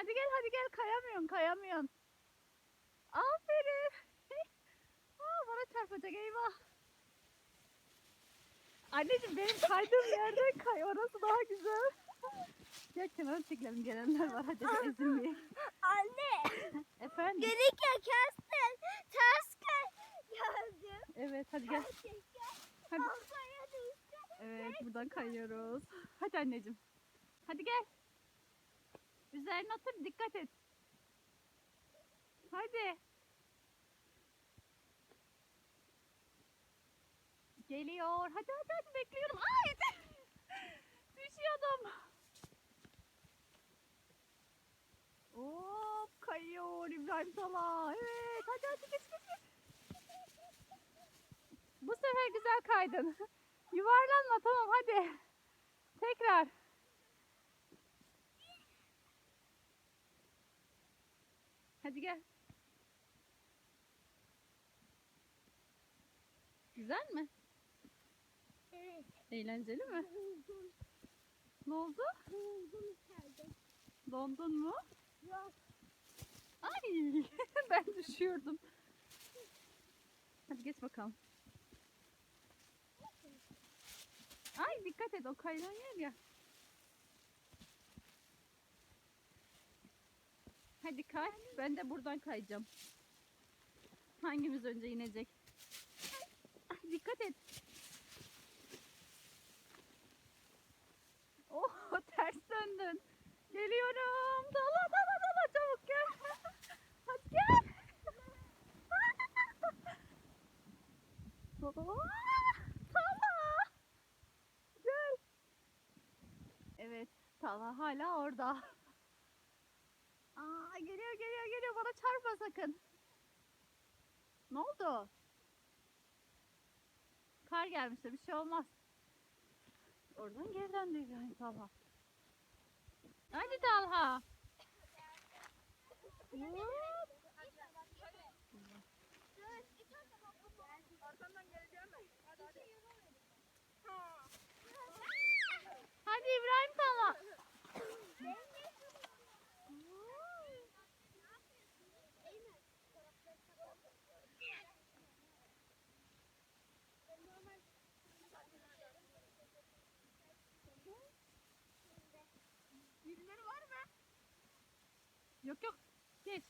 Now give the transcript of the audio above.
Hadi gel hadi gel kayamıyorsun kayamıyorsun. Aferin. Aa, bana çarpacak eyvah. Anneciğim benim kaydığım yerden kay orası daha güzel. Gel kenara çekelim gelenler var hadi ezilmeyin. Anne. Efendim? Gelirken kestin. Ters geldim. Evet hadi gel. Hadi. Evet buradan kayıyoruz. Hadi anneciğim. Hadi gel. Üzerine otur dikkat et. Hadi. Geliyor. Hadi hadi hadi bekliyorum. Ay! Düşüyordum. Hop kayıyor İbrahim Tala. Evet hadi hadi geç geç geç. Bu sefer güzel kaydın. Yuvarlanma tamam hadi. Tekrar. Hadi gel. Güzel mi? Evet. Eğlenceli mi? Ne oldu? İçeride. Dondun mu? Yok. Ay ben düşüyordum. Hadi geç bakalım. Ay dikkat et o kaygan yer ya. Hadi kay. Ben de buradan kayacağım. Hangimiz önce inecek? Ay, dikkat et. Oh ters döndün. Geliyorum. Dala dala dala çabuk gel. Hadi gel. Tala. Gel. Evet. Tala hala orada. Aa, geliyor geliyor geliyor. Bana çarpma sakın. Ne oldu? Kar gelmişti. Bir şey olmaz. Oradan geri döndü İbrahim Talha. Hadi Talha. Hadi İbrahim Talha. Birileri var mı? Yok yok. Geç.